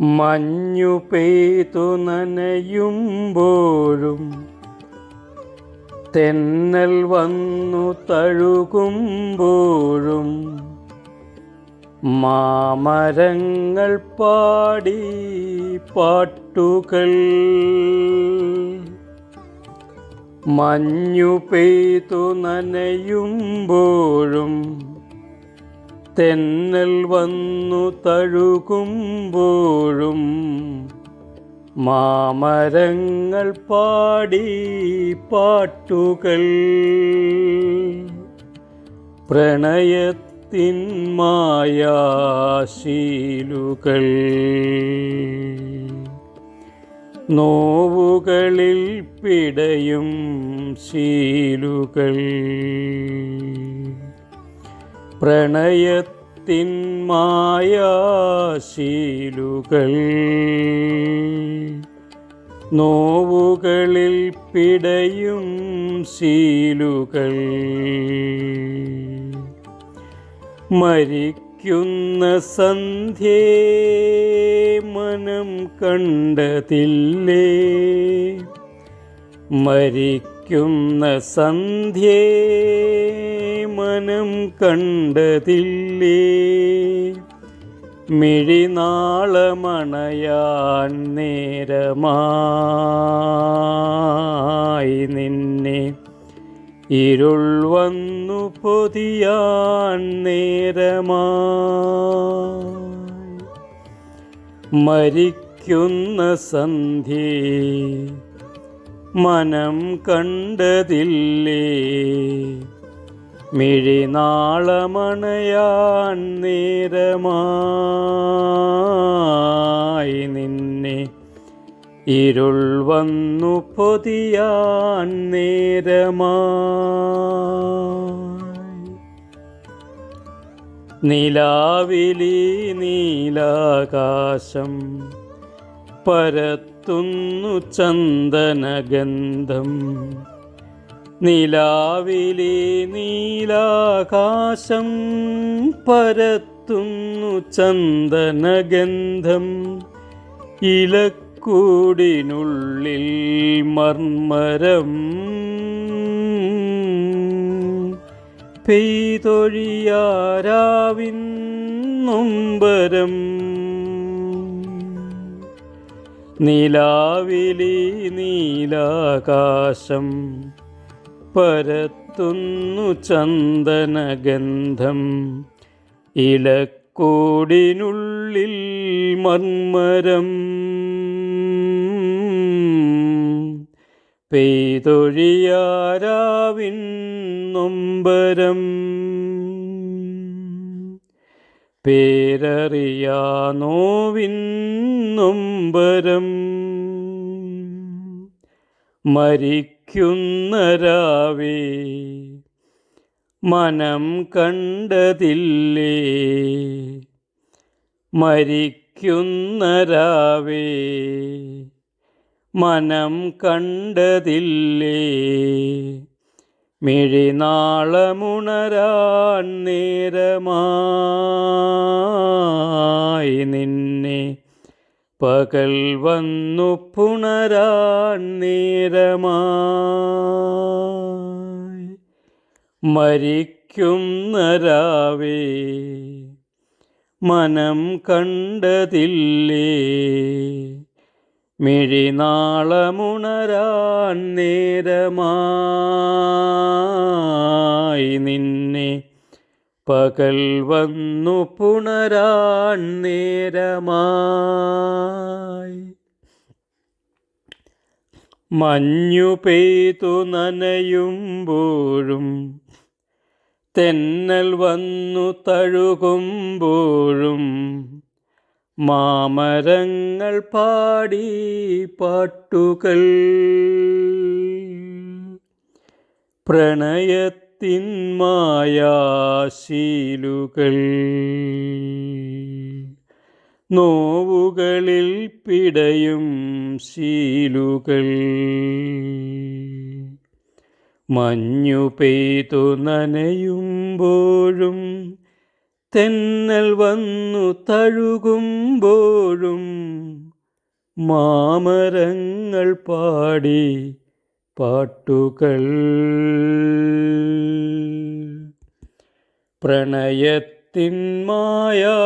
മഞ്ഞു പെയ്തു നനയുമ്പോഴും തെന്നൽ വന്നു തഴുകുമ്പോഴും മാമരങ്ങൾ പാടി പാട്ടുകൾ മഞ്ഞു പെയ്തു നനയുമ്പോഴും തെന്നൽ വന്നു തഴുകുമ്പോഴും മാമരങ്ങൾ പാടി പാട്ടുകൾ. പ്രണയത്തിൻ മായാശീലുകൾ. നോവുകളിൽ പിടയും ശീലുകൾ. പ്രണയത്തിൻ മായാശീലുകൾ. നോവുകളിൽ പിടയും ശീലുകൾ. മരിക്കുന്ന സന്ധ്യേ മനം കണ്ടതില്ലേ? മരിക്കുന്ന സന്ധ്യേ മനം കണ്ടതില്ലേ? മിഴിനാളമണയാൻ നേരമായി നിന്നെ. ഇരുൾ വന്നു പൊതിയാൻ നേരമാ. മരിക്കുന്ന സന്ധ്യേ മനം കണ്ടതില്ലേ? മിഴിനാളമണയാൻ നേരമായി നിന്നെ. ഇരുൾ വന്നു പൊതിയാൻ നേരമായി. നിലാവിലി നീലാകാശം പരത്തുന്നു ചന്ദനഗന്ധം. നിലാവിലെ നീലാകാശം പരത്തുന്നു ചന്ദനഗന്ധം. ഇലക്കൂടിനുള്ളിൽ മർമരം പെയ്തൊഴിയാരാവിൻ നൊമ്പരം. നിലാവിലി നീലാകാശം പരത്തുന്നു ചന്ദനഗന്ധം. ഇലക്കോടിനുള്ളിൽ മർമരം പെയ്തൊഴിയാരാവിൻ നൊമ്പരം. പേരറിയാ നോവിൻ നൊമ്പരം മരിക്കുന്ന രാവേ മനം കണ്ടതില്ലേ? മരിക്കുന്ന രാവേ മനം കണ്ടതില്ലേ? മിഴിനാളമുണരാൻ നേരമായി നിന്നെ. പകൽ വന്നു പുണരാൻ നേരമായി. മരിക്കും നരാവേ മനം കണ്ടതില്ലേ. മിഴിനാളമുണരാൻ നേരമായി നിന്നെ പകൽ വന്നു പുണരാൻ നേരമായി. മഞ്ഞു പെയ്തു നനയുമ്പോഴും തെന്നൽ വന്നു തഴുകുമ്പോഴും മാമരങ്ങൾ പാടി പാട്ടുകൾ. പ്രണയത്തിൻ മായാശീലുകൾ. നോവുകളിൽ പിടയും ശീലുകൾ. മഞ്ഞു പെയ്തു നനയുമ്പോഴും തെന്നൽ വന്നു തഴുകുമ്പോഴും മാമരങ്ങൾ പാടി പാട്ടുകൾ. പ്രണയത്തിൻ മായാശീലുകൾ.